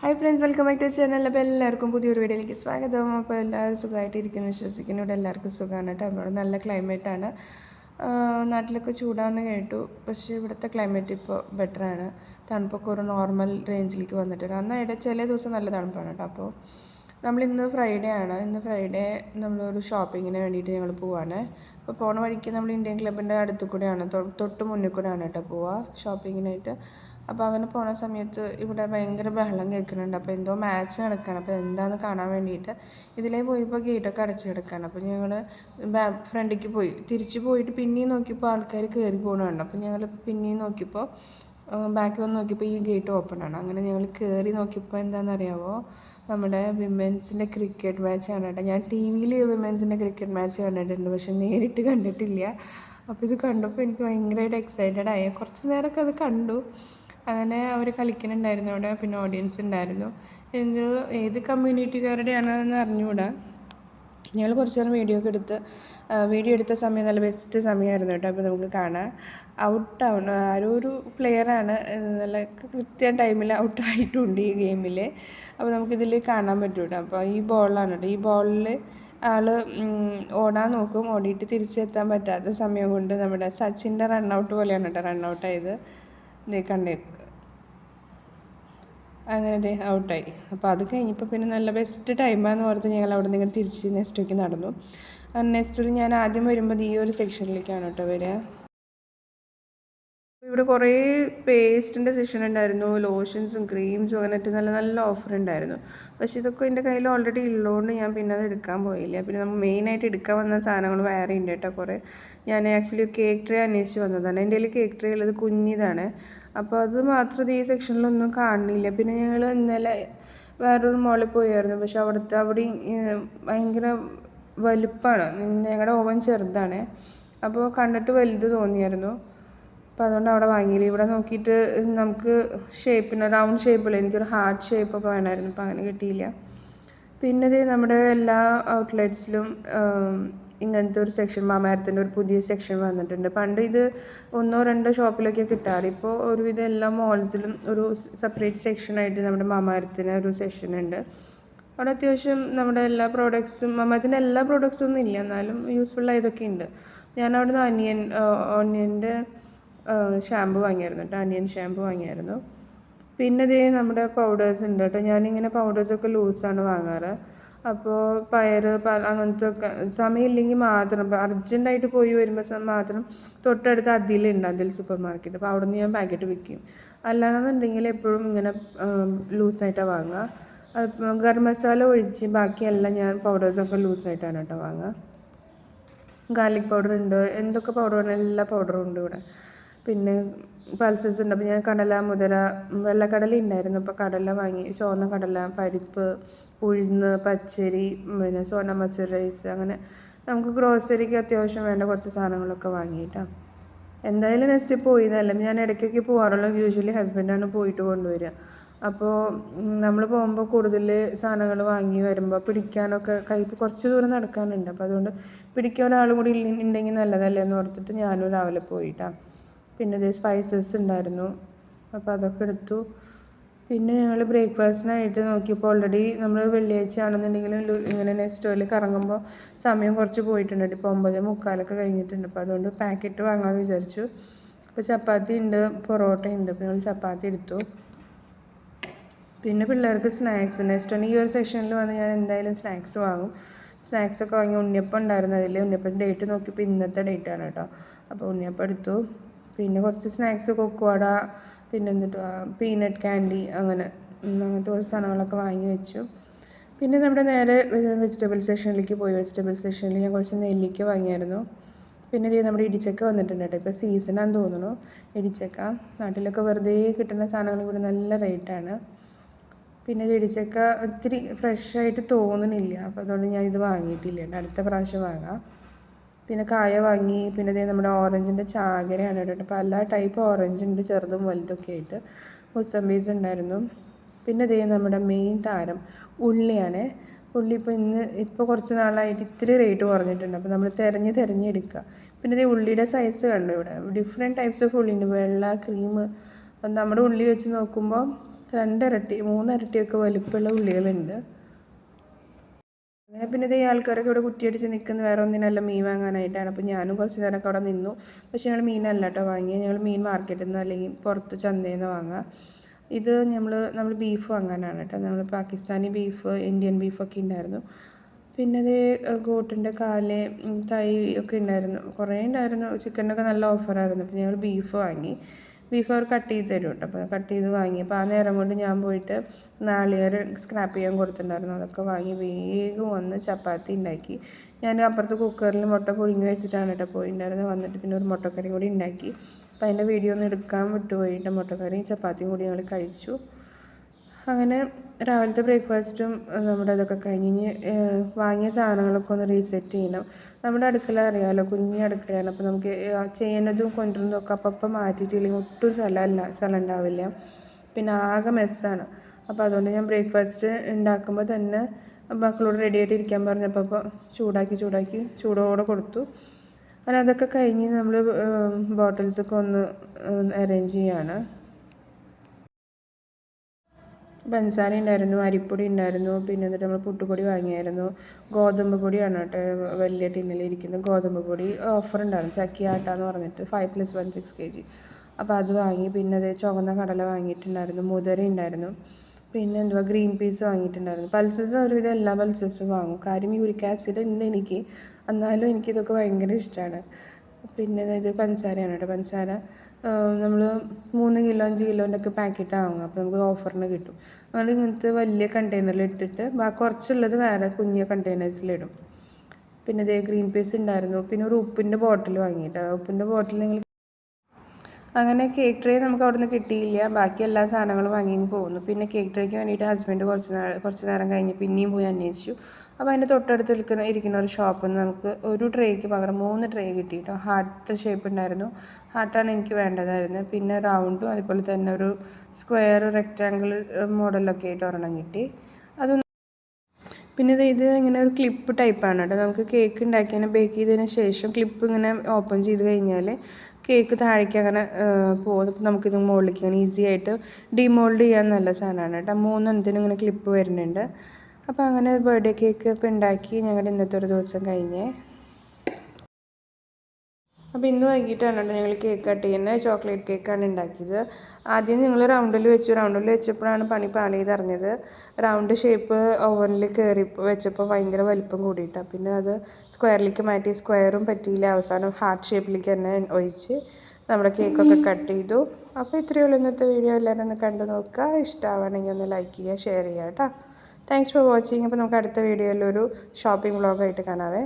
Hi friends welcome back to channel അപ്പോൾ എല്ലാവർക്കും പുതിയൊരു വീഡിയോയിലേക്ക് സ്വാഗതം. അപ്പോൾ എല്ലാവരും സുഖമായിട്ട് ഇരിക്കുന്നു വിശ്വസിക്കുന്നു. ഇവിടെ എല്ലാവർക്കും സുഖമാണ് കേട്ടോ. ഇവിടെ നല്ല ക്ലൈമറ്റാണ് നാട്ടിലൊക്കെ ചൂടാന്ന് കേട്ടു. പക്ഷേ ഇവിടുത്തെ ക്ലൈമറ്റ് ഇപ്പോൾ ബെറ്ററാണ് തണുപ്പൊക്കെ ഒരു നോർമൽ റേഞ്ചിലേക്ക് വന്നിട്ടുണ്ട്. അന്നായിട്ട് ചില ദിവസം നല്ല തണുപ്പാണ് കേട്ടോ. അപ്പോൾ നമ്മളിന്ന് ഫ്രൈഡേ ആണ്. ഇന്ന് ഫ്രൈഡേ നമ്മളൊരു ഷോപ്പിങ്ങിന് വേണ്ടിയിട്ട് ഞങ്ങൾ പോവാണ്. അപ്പോൾ പോണ വഴിക്ക് നമ്മൾ ഇന്ത്യൻ ക്ലബിന്റെ അടുത്ത് കൂടെയാണ്. തൊട്ട് മുന്നിൽ കൂടെയാണ് കേട്ടോ പോവുക. ഷോപ്പിങ്ങിനായിട്ട് അപ്പോൾ അങ്ങനെ പോണ സമയത്ത് ഇവിടെ ഭയങ്കര ബഹളം കേൾക്കുന്നുണ്ട്. അപ്പോൾ എന്തോ മാച്ച് നടക്കുകയാണ് അപ്പോൾ എന്താണെന്ന് കാണാൻ വേണ്ടിയിട്ട് ഇതിലേ പോയിപ്പോൾ ഗേറ്റൊക്കെ അടച്ചു കിടക്കുകയാണ് അപ്പോൾ ഞങ്ങൾ ഫ്രണ്ടിലേക്ക് പോയി. തിരിച്ച് പോയിട്ട് പിന്നെയും നോക്കിയപ്പോൾ ആൾക്കാർ കയറി പോകണുണ്ട് അപ്പോൾ ഞങ്ങൾ പിന്നെയും നോക്കിയപ്പോൾ ബാക്ക് വന്ന് നോക്കിയപ്പോൾ ഈ ഗേറ്റ് ഓപ്പൺ ആണ്. അങ്ങനെ ഞങ്ങൾ കയറി നോക്കിയപ്പോൾ എന്താണെന്നറിയാമോ നമ്മുടെ വിമൻസിന്റെ ക്രിക്കറ്റ് മാച്ചാണ് കേട്ടോ ഞാൻ ടി വിയിൽ വിമൻസിന്റെ ക്രിക്കറ്റ് മാച്ച് കണ്ടിട്ടുണ്ട് പക്ഷെ നേരിട്ട് കണ്ടിട്ടില്ല. അപ്പോൾ ഇത് കണ്ടപ്പോൾ എനിക്ക് ഭയങ്കരമായിട്ട് എക്സൈറ്റഡ് ആയി. കുറച്ച് നേരമൊക്കെ അത് കണ്ടു. അങ്ങനെ അവർ കളിക്കുന്നുണ്ടായിരുന്നു അവിടെ പിന്നെ ഓഡിയൻസ് ഉണ്ടായിരുന്നു. എന്ത് ഏത് കമ്മ്യൂണിറ്റിക്കാരുടെയാണെന്ന് അറിഞ്ഞുകൂടാ ഞങ്ങൾ കുറച്ച് നേരം വീഡിയോ ഒക്കെ എടുത്ത് വീഡിയോ എടുത്ത സമയം നല്ല ബെസ്റ്റ് സമയമായിരുന്നു കേട്ടോ അപ്പോൾ നമുക്ക് കാണാം. ഔട്ടാവണം ആരോ ഒരു പ്ലെയറാണ് നല്ല കൃത്യം ടൈമിൽ ഔട്ടായിട്ടുണ്ട് ഈ ഗെയിമിൽ അപ്പോൾ നമുക്കിതിൽ കാണാൻ പറ്റും കേട്ടോ അപ്പോൾ ഈ ബോളാണ് കേട്ടോ. ഈ ബോളിൽ ആൾ ഓടാൻ നോക്കും. ഓടിയിട്ട് തിരിച്ചെത്താൻ പറ്റാത്ത സമയം കൊണ്ട് നമ്മുടെ സച്ചിന്റെ റണ്ണൗട്ട് പോലെയാണ് കേട്ടോ റണ്ണൗട്ടായത് കണ്ടേക്കും കണ്ടേ അങ്ങനെ ദേ ഔട്ടായി. അപ്പോൾ അത് കഴിഞ്ഞപ്പോൾ പിന്നെ നല്ല ബെസ്റ്റ് ടൈമാണെന്ന് ഓർത്ത് ഞങ്ങൾ അവിടെ നിന്ന് തിരിച്ച് നെക്സ്റ്റ് വീക്ക് നടന്നു. നെക്സ്റ്റ് വീക്ക് ഞാൻ ആദ്യം വരുമ്പോൾ ഈ ഒരു സെക്ഷനിലേക്കാണ് കേട്ടോ വരിക ഇവിടെ കുറേ പേസ്റ്റിന്റെ സെഷൻ ഉണ്ടായിരുന്നു. ലോഷൻസും ക്രീംസും അങ്ങനത്തെ നല്ല നല്ല ഓഫർ ഉണ്ടായിരുന്നു. പക്ഷേ ഇതൊക്കെ എന്റെ കയ്യിൽ ഓൾറെഡി ഉള്ളതുകൊണ്ട് ഞാൻ പിന്നെ അത് എടുക്കാൻ പോയില്ല. പിന്നെ നമ്മൾ മെയിനായിട്ട് എടുക്കാൻ വന്ന സാധനങ്ങൾ വേറെ ഉണ്ട് കേട്ടോ കുറേ. ഞാൻ ആക്ച്വലി കേക്ക് ട്രേ അന്വേഷിച്ച് വന്നതാണ്. എന്റെ കയ്യിൽ കേക്ക് ട്രേ ഉള്ളത് കുഞ്ഞിതാണ്. അപ്പോൾ അത് മാത്രം ഈ സെക്ഷനിലൊന്നും കാണുന്നില്ല പിന്നെ ഞങ്ങൾ ഇന്നലെ വേറൊരു മോളിൽ പോയായിരുന്നു. പക്ഷെ അവിടുത്തെ അവിടെ ഭയങ്കര വലുപ്പമാണ് ഞങ്ങളുടെ ഓവൻ ചെറുതാണ്. അപ്പോൾ കണ്ടിട്ട് വലുത് തോന്നിയായിരുന്നു. അപ്പോൾ അതുകൊണ്ട് അവിടെ വാങ്ങിയില്ല. ഇവിടെ നോക്കിയിട്ട് നമുക്ക് ഷേപ്പിന് റൗണ്ട് ഷേപ്പുള്ള എനിക്കൊരു ഹാർട്ട് ഷേപ്പൊക്കെ വേണമായിരുന്നു അപ്പോൾ അങ്ങനെ കിട്ടിയില്ല. പിന്നെ ഇത് നമ്മുടെ എല്ലാ ഔട്ട്ലെറ്റ്സിലും ഇങ്ങനത്തെ ഒരു സെക്ഷൻ മാമാരത്തിന്റെ ഒരു പുതിയ സെക്ഷൻ വന്നിട്ടുണ്ട്. പണ്ട് ഇത് ഒന്നോ രണ്ടോ ഷോപ്പിലൊക്കെ കിട്ടാറ്. ഇപ്പോൾ ഒരുവിധം എല്ലാ മോൾസിലും ഒരു സെപ്പറേറ്റ് സെക്ഷനായിട്ട് നമ്മുടെ മാമാരത്തിന് ഒരു സെക്ഷൻ ഉണ്ട്. അവിടെ അത്യാവശ്യം നമ്മുടെ എല്ലാ പ്രോഡക്ട്സും മാമാരത്തിന്റെ എല്ലാ പ്രോഡക്ട്സും ഒന്നും ഇല്ല. എന്നാലും യൂസ്ഫുൾ ആയതൊക്കെ ഉണ്ട്. ഞാൻ അവിടെ നിന്ന് അനിയൻ ഓണിയന്റെ ഷാമ്പു വാങ്ങിയായിരുന്നു കേട്ടോ. അനിയൻ ഷാമ്പു വാങ്ങിയായിരുന്നു. പിന്നെ ഇതേ നമ്മുടെ പൗഡേഴ്സ് ഉണ്ട് കേട്ടോ. ഞാനിങ്ങനെ പൗഡേഴ്സൊക്കെ ലൂസാണ് വാങ്ങാറ്. അപ്പോൾ പയർ പ അങ്ങനത്തെ ഒക്കെ സമയമില്ലെങ്കിൽ മാത്രം. അർജന്റായിട്ട് പോയി വരുമ്പോൾ മാത്രം തൊട്ടടുത്ത് അതിലുണ്ട് അതിൽ സൂപ്പർ മാർക്കറ്റ് അപ്പോൾ അവിടെ നിന്ന് ഞാൻ പാക്കറ്റ് വിൽക്കും അല്ലാന്നുണ്ടെങ്കിൽ എപ്പോഴും ഇങ്ങനെ ലൂസായിട്ടാണ് വാങ്ങുക. ഗരം മസാല ഒഴിച്ച് ബാക്കിയെല്ലാം ഞാൻ പൗഡേഴ്സൊക്കെ ലൂസായിട്ടാണ് കേട്ടോ വാങ്ങുക. ഗാർലിക് പൗഡർ ഉണ്ട്. എന്തൊക്കെ പൗഡർ വേണം എല്ലാ പൗഡറും ഉണ്ട് ഇവിടെ. പിന്നെ പൾസസ് ഉണ്ട്. അപ്പോൾ ഞാൻ കടല മുതിര വെള്ളക്കടല ഉണ്ടായിരുന്നു അപ്പോൾ കടല വാങ്ങി. ചുവന്ന കടല പരിപ്പ് ഉഴുന്ന് പച്ചരി പിന്നെ സോന മസൂർ റൈസ് അങ്ങനെ നമുക്ക് ഗ്രോസറിക്ക് അത്യാവശ്യം വേണ്ട കുറച്ച് സാധനങ്ങളൊക്കെ വാങ്ങിയിട്ടാണ് എന്തായാലും നെക്സ്റ്റ് പോയതല്ല. ഞാൻ ഇടയ്ക്കൊക്കെ പോകാറുള്ളൂ യൂഷ്വലി ഹസ്ബൻഡാണ് പോയിട്ട് കൊണ്ടുവരിക. അപ്പോൾ നമ്മൾ പോകുമ്പോൾ കൂടുതൽ സാധനങ്ങൾ വാങ്ങി വരുമ്പോൾ പിടിക്കാനൊക്കെ കൈ കുറച്ച് ദൂരം നടക്കാനുണ്ട്. അപ്പോൾ അതുകൊണ്ട് പിടിക്കാൻ ഒരാളും കൂടി ഉണ്ടെങ്കിൽ നല്ലതല്ലേ എന്ന് ഓർത്തിട്ട് ഞാനും രാവിലെ പോയിട്ടാണ് പിന്നെ ഇത് സ്പൈസസ് ഉണ്ടായിരുന്നു. അപ്പോൾ അതൊക്കെ എടുത്തു. പിന്നെ ഞങ്ങൾ ബ്രേക്ക്ഫാസ്റ്റിനായിട്ട് നോക്കിയപ്പോൾ ഓൾറെഡി നമ്മൾ വെള്ളിയാഴ്ച ആണെന്നുണ്ടെങ്കിലും ഇങ്ങനെ നെസ്റ്റോയിൽ കറങ്ങുമ്പോൾ സമയം കുറച്ച് പോയിട്ടുണ്ട്. ഇപ്പോൾ ഒമ്പത് മുക്കാലൊക്കെ കഴിഞ്ഞിട്ടുണ്ട്. അപ്പോൾ അതുകൊണ്ട് പാക്കറ്റ് വാങ്ങാമെന്ന് വിചാരിച്ചു. അപ്പോൾ ചപ്പാത്തി ഉണ്ട് പൊറോട്ട ഉണ്ട്. അപ്പോൾ ഞങ്ങൾ ചപ്പാത്തി എടുത്തു. പിന്നെ പിള്ളേർക്ക് സ്നാക്സ് നെക്സ്റ്റ് ഈ ഒരു സെക്ഷനിൽ വന്ന് ഞാൻ എന്തായാലും സ്നാക്സ് വാങ്ങും. സ്നാക്സൊക്കെ വാങ്ങി ഉണ്ണിയപ്പം ഉണ്ടായിരുന്നു. അതിൽ ഉണ്ണിയപ്പം ഡേറ്റ് നോക്കിയപ്പോൾ ഇന്നത്തെ ഡേറ്റാണ് കേട്ടോ. അപ്പോൾ ഉണ്ണിയപ്പം എടുത്തു. പിന്നെ കുറച്ച് സ്നാക്സ് കൊക്കുവട പിന്നെ എന്നിട്ട് പീനട്ട് ക്യാൻഡി അങ്ങനെ അങ്ങനത്തെ കുറച്ച് സാധനങ്ങളൊക്കെ വാങ്ങി വെച്ചു. പിന്നെ നമ്മുടെ നേരെ വെജിറ്റബിൾ സെക്ഷനിലേക്ക് പോയി. വെജിറ്റബിൾ സെക്ഷനിൽ ഞാൻ കുറച്ച് നെല്ലിക്ക വാങ്ങിയായിരുന്നു. പിന്നെ നമ്മുടെ ഇടിച്ചക്ക വന്നിട്ടുണ്ട് കേട്ടോ. ഇപ്പോൾ സീസണാന്ന് തോന്നുന്നു. ഇടിച്ചക്ക. നാട്ടിലൊക്കെ വെറുതെ കിട്ടുന്ന സാധനങ്ങൾ ഇവിടെ നല്ല റേറ്റാണ് പിന്നെ ഇടിച്ചക്ക ഒത്തിരി ഫ്രഷ് ആയിട്ട് തോന്നുന്നില്ല. അപ്പോൾ അതുകൊണ്ട് ഞാൻ ഇത് വാങ്ങിയിട്ടില്ല. അടുത്ത പ്രാവശ്യം വാങ്ങാം. പിന്നെ കായ വാങ്ങി പിന്നെ ഇതേ നമ്മുടെ ഓറഞ്ചിന്റെ ചാകരയാണ് കേട്ടോ. പല ടൈപ്പ് ഓറഞ്ച് ഉണ്ട് ചെറുതും വലുതൊക്കെ ആയിട്ട്. മുസംബീസ് ഉണ്ടായിരുന്നു. പിന്നെ ഇതേ നമ്മുടെ മെയിൻ താരം ഉള്ളിയാണ്. ഉള്ളി ഇപ്പോൾ ഇന്ന് ഇപ്പോൾ കുറച്ച് നാളായിട്ട് ഇത്തിരി റേറ്റ് കുറഞ്ഞിട്ടുണ്ട്. അപ്പോൾ നമ്മൾ തിരഞ്ഞ് തിരഞ്ഞെടുക്കുക പിന്നെ ഇതേ ഉള്ളിയുടെ സൈസ് കണ്ടു ഇവിടെ? ഡിഫറെന്റ് ടൈപ്സ് ഓഫ് ഉള്ളി ഉണ്ട് വെള്ള ക്രീം നമ്മുടെ ഉള്ളി വെച്ച് നോക്കുമ്പോൾ രണ്ടിരട്ടി മൂന്നിരട്ടിയൊക്കെ വലുപ്പമുള്ള ഉള്ളികളുണ്ട്. അങ്ങനെ പിന്നെ ഇതേ ആൾക്കാരൊക്കെ ഇവിടെ കുറ്റിയടിച്ച് നിൽക്കുന്ന വേറെ ഒന്നിനല്ല മീൻ വാങ്ങാനായിട്ടാണ്. അപ്പോൾ ഞാനും കുറച്ച് നേരമൊക്കെ അവിടെ നിന്നു. പക്ഷേ ഞങ്ങൾ മീനല്ല കേട്ടോ വാങ്ങിയത് ഞങ്ങൾ മീൻ മാർക്കറ്റിൽ നിന്ന് അല്ലെങ്കിൽ പുറത്ത് ചന്തയിൽ നിന്ന് വാങ്ങുക. ഇത് നമ്മൾ നമ്മൾ ബീഫ് വാങ്ങാനാണ് കേട്ടോ. നമ്മൾ പാകിസ്ഥാനി ബീഫ് ഇന്ത്യൻ ബീഫൊക്കെ ഉണ്ടായിരുന്നു പിന്നെ അത് ഗോട്ടിന്റെ കാൽ തൈ ഒക്കെ ഉണ്ടായിരുന്നു കുറേ ഉണ്ടായിരുന്നു ചിക്കനൊക്കെ നല്ല ഓഫറായിരുന്നു അപ്പോൾ ഞങ്ങൾ ബീഫ് വാങ്ങി. ബീഫ് അവർ കട്ട് ചെയ്ത് തരും കേട്ടോ അപ്പോൾ കട്ട് ചെയ്ത് വാങ്ങി. അപ്പോൾ ആ നേരം കൊണ്ട് ഞാൻ പോയിട്ട് നാളികേരം സ്ക്രാപ്പ് ചെയ്യാൻ കൊടുത്തിട്ടുണ്ടായിരുന്നു. അതൊക്കെ വാങ്ങി വേഗം വന്ന് ചപ്പാത്തി ഉണ്ടാക്കി. ഞാൻ അപ്പുറത്ത് കുക്കറിൽ മുട്ട പുഴുങ്ങി വെച്ചിട്ടാണ് കേട്ടോ പോയിട്ടുണ്ടായിരുന്നത് വന്നിട്ട് പിന്നെ ഒരു മുട്ടക്കറിയും കൂടി ഉണ്ടാക്കി. അപ്പോൾ അതിന്റെ വീഡിയോ ഒന്ന് എടുക്കാൻ വിട്ടുപോയിട്ട് മുട്ടക്കറിയും ചപ്പാത്തിയും കൂടി ഞങ്ങൾ കഴിച്ചു. അങ്ങനെ രാവിലത്തെ ബ്രേക്ക്ഫാസ്റ്റും നമ്മുടെ ഇതൊക്കെ കഴിഞ്ഞ് വാങ്ങിയ സാധനങ്ങളൊക്കെ ഒന്ന് റീസെറ്റ് ചെയ്യണം. നമ്മുടെ അടുക്കള അറിയാമല്ലോ കുഞ്ഞി അടുക്കളയാണ്. അപ്പോൾ നമുക്ക് ചെയ്യുന്നതും കൊണ്ടുവരുന്നതും ഒക്കെ അപ്പം അപ്പം മാറ്റിയിട്ടില്ലെങ്കിൽ ഒട്ടും സ്ഥലമല്ല സ്ഥലം ഉണ്ടാവില്ല. പിന്നെ ആകെ മെസ്സാണ് അപ്പോൾ അതുകൊണ്ട് ഞാൻ ബ്രേക്ക്ഫാസ്റ്റ് ഉണ്ടാക്കുമ്പോൾ തന്നെ മക്കളോട് റെഡി ആയിട്ട് ഇരിക്കാൻ പറഞ്ഞപ്പോൾ അപ്പോൾ ചൂടാക്കി ചൂടാക്കി ചൂടോടെ കൊടുത്തു. അങ്ങനെ അതൊക്കെ കഴിഞ്ഞ് നമ്മൾ ബോട്ടിൽസൊക്കെ ഒന്ന് അറേഞ്ച് ചെയ്യാണ്. പഞ്ചസാര ഉണ്ടായിരുന്നു അരിപ്പൊടി ഉണ്ടായിരുന്നു പിന്നെ എന്നിട്ട് നമ്മൾ പുട്ടുപൊടി വാങ്ങിയായിരുന്നു. ഗോതമ്പ് പൊടിയാണ് കേട്ടോ വലിയ ടിന്നിൽ ഇരിക്കുന്ന ഗോതമ്പ് പൊടി. ഓഫർ ഉണ്ടായിരുന്നു ചക്കിയാട്ട എന്ന് പറഞ്ഞിട്ട് five plus one six K G അപ്പോൾ അത് വാങ്ങി പിന്നെ അത് ചുവന്ന കടല വാങ്ങിയിട്ടുണ്ടായിരുന്നു മുതിര ഉണ്ടായിരുന്നു. പിന്നെ എന്തുവാ ഗ്രീൻ പീസ് വാങ്ങിയിട്ടുണ്ടായിരുന്നു. പൾസസ് ഒരുവിധം എല്ലാ പൾസസും വാങ്ങും. കാര്യം യൂരിക് ആസിഡ് ഉണ്ട് എനിക്ക്. എന്നാലും എനിക്കിതൊക്കെ ഭയങ്കര ഇഷ്ടമാണ് പിന്നെ ഇത് പഞ്ചസാരയാണ് കേട്ടോ പഞ്ചസാര നമ്മൾ മൂന്ന് കിലോ അഞ്ച് കിലോന്റെ ഒക്കെ പാക്കറ്റ് വാങ്ങുക അപ്പോൾ നമുക്ക് ഓഫറിന് കിട്ടും. അതുകൊണ്ട് ഇങ്ങനത്തെ വലിയ കണ്ടെയ്നറിൽ ഇട്ടിട്ട് ബാക്കി കുറച്ചുള്ളത് വേറെ കുഞ്ഞ കണ്ടെയ്നേഴ്സിലിടും പിന്നെ ഇതേ ഗ്രീൻ പീസ് ഉണ്ടായിരുന്നു പിന്നെ ഒരു ഉപ്പിന്റെ ബോട്ടിൽ വാങ്ങിയിട്ട്. ഉപ്പിന്റെ ബോട്ടിൽ നിങ്ങൾ അങ്ങനെ കേക്ക് ട്രേ നമുക്ക് അവിടെ നിന്ന് കിട്ടിയില്ല. ബാക്കി എല്ലാ സാധനങ്ങളും വാങ്ങി പോകുന്നു. പിന്നെ കേക്ക് ട്രേക്ക് വേണ്ടിയിട്ട് ഹസ്ബൻഡ് കുറച്ച് നേരം കുറച്ച് നേരം കഴിഞ്ഞ് പിന്നെയും പോയി അന്വേഷിച്ചു. അപ്പോൾ അതിന്റെ തൊട്ടടുത്ത് നിൽക്കുന്ന ഇരിക്കുന്ന ഒരു ഷോപ്പിൽ നിന്ന് നമുക്ക് ഒരു ട്രേക്ക് പകരം മൂന്ന് ട്രേ കിട്ടി കേട്ടോ ഹാർട്ട് ഷേപ്പ് ഉണ്ടായിരുന്നു ഹാർട്ടാണ് എനിക്ക് വേണ്ടതായിരുന്നത് പിന്നെ റൗണ്ടും അതുപോലെ തന്നെ ഒരു സ്ക്വയർ റെക്റ്റാങ്കിൾ മോഡലൊക്കെ ആയിട്ട് ഒരെണ്ണം കിട്ടി. അതൊന്ന് പിന്നെ ഇത് ഇത് ഇങ്ങനെ ഒരു ക്ലിപ്പ് ടൈപ്പാണ് കേട്ടോ. നമുക്ക് കേക്ക് ഉണ്ടാക്കിയതിനെ ബേക്ക് ചെയ്തതിന് ശേഷം ക്ലിപ്പ് ഇങ്ങനെ ഓപ്പൺ ചെയ്ത് കഴിഞ്ഞാൽ കേക്ക് താഴേക്ക് അങ്ങനെ പോകും. നമുക്കിത് മുകളിലേക്ക് ഇങ്ങനെ ഈസി ആയിട്ട് ഡിമോൾഡ് ചെയ്യാൻ നല്ല സാധനമാണ് കേട്ടോ. മൂന്നെണ്ണത്തിനും ഇങ്ങനെ ക്ലിപ്പ് വരുന്നുണ്ട്. അപ്പോൾ അങ്ങനെ ബർത്ത്ഡേ കേക്ക് ഒക്കെ ഉണ്ടാക്കി ഞങ്ങളുടെ ഇന്നത്തെ ഒരു ദിവസം കഴിഞ്ഞേ. അപ്പോൾ ഇന്ന് വൈകിട്ടാണ് ഞങ്ങൾ കേക്ക് കട്ട് ചെയ്യുന്നത്. ചോക്ലേറ്റ് കേക്കാണ് ഉണ്ടാക്കിയത്. ആദ്യം ഞങ്ങൾ റൗണ്ടിൽ വെച്ചു. റൗണ്ടിൽ വെച്ചപ്പോഴാണ് പണി പാളിയത് അറിഞ്ഞത്. റൗണ്ട് ഷേപ്പ് ഓവനിൽ കയറി വെച്ചപ്പോൾ ഭയങ്കര വലിപ്പം കൂടിയിട്ടാണ് പിന്നെ അത് സ്ക്വയറിലേക്ക് മാറ്റി സ്ക്വയറും പറ്റിയില്ല. അവസാനം ഹാർട്ട് ഷേപ്പിലേക്ക് തന്നെ ഒഴിച്ച് നമ്മുടെ കേക്കൊക്കെ കട്ട് ചെയ്തു. അപ്പോൾ ഇത്രയേ ഉള്ളൂ ഇന്നത്തെ വീഡിയോ എല്ലാവരും ഒന്ന് കണ്ടു നോക്കുക. ഇഷ്ടമാവണമെങ്കിൽ ഒന്ന് ലൈക്ക് ചെയ്യുക ഷെയർ ചെയ്യുക കേട്ടോ. താങ്ക്സ് ഫോർ വാച്ചിങ് അപ്പോൾ നമുക്ക് അടുത്ത വീഡിയോയിൽ ഒരു ഷോപ്പിംഗ് വ്ളോഗായിട്ട് കാണാവേ.